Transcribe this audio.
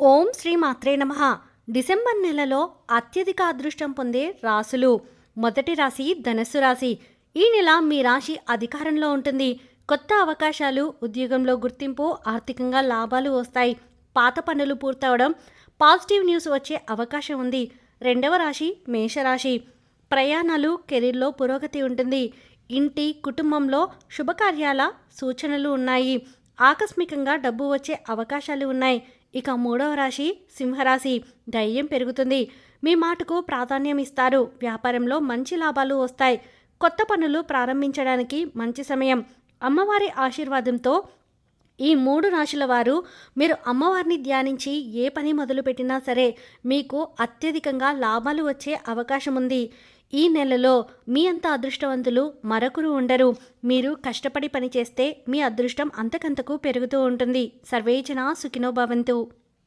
ఓం శ్రీ మాత్రే నమ. డిసెంబర్ నెలలో అత్యధిక అదృష్టం పొందే రాసులు. మొదటి రాశి ధనస్సు రాశి. ఈ నెల మీ రాశి అధికారంలో ఉంటుంది. కొత్త అవకాశాలు ఉద్యోగంలో గుర్తింపు ఆర్థికంగా లాభాలు వస్తాయి. పాత పనులు పూర్తవడం పాజిటివ్ న్యూస్ వచ్చే అవకాశం ఉంది. రెండవ రాశి మేషరాశి. ప్రయాణాలు కెరీర్లో పురోగతి ఉంటుంది. ఇంటి కుటుంబంలో శుభకార్యాల సూచనలు ఉన్నాయి. ఆకస్మికంగా డబ్బు వచ్చే అవకాశాలు ఉన్నాయి. ఇక మూడవ రాశి సింహరాశి. ధైర్యం పెరుగుతుంది. మీ మాటకు ప్రాధాన్యం ఇస్తారు. వ్యాపారంలో మంచి లాభాలు వస్తాయి. కొత్త పనులు ప్రారంభించడానికి మంచి సమయం. అమ్మవారి ఆశీర్వాదంతో ఈ మూడు రాశుల వారు మీరు అమ్మవారిని ధ్యానించి ఏ పని మొదలుపెట్టినా సరే మీకు అత్యధికంగా లాభాలు వచ్చే అవకాశం ఉంది. ఈ నెలలో మీ అంత అదృష్టవంతులు మరొకరు ఉండరు. మీరు కష్టపడి పని చేస్తే మీ అదృష్టం అంతకంతకు పెరుగుతూ ఉంటుంది. సర్వేజన సుఖినో భవంతు.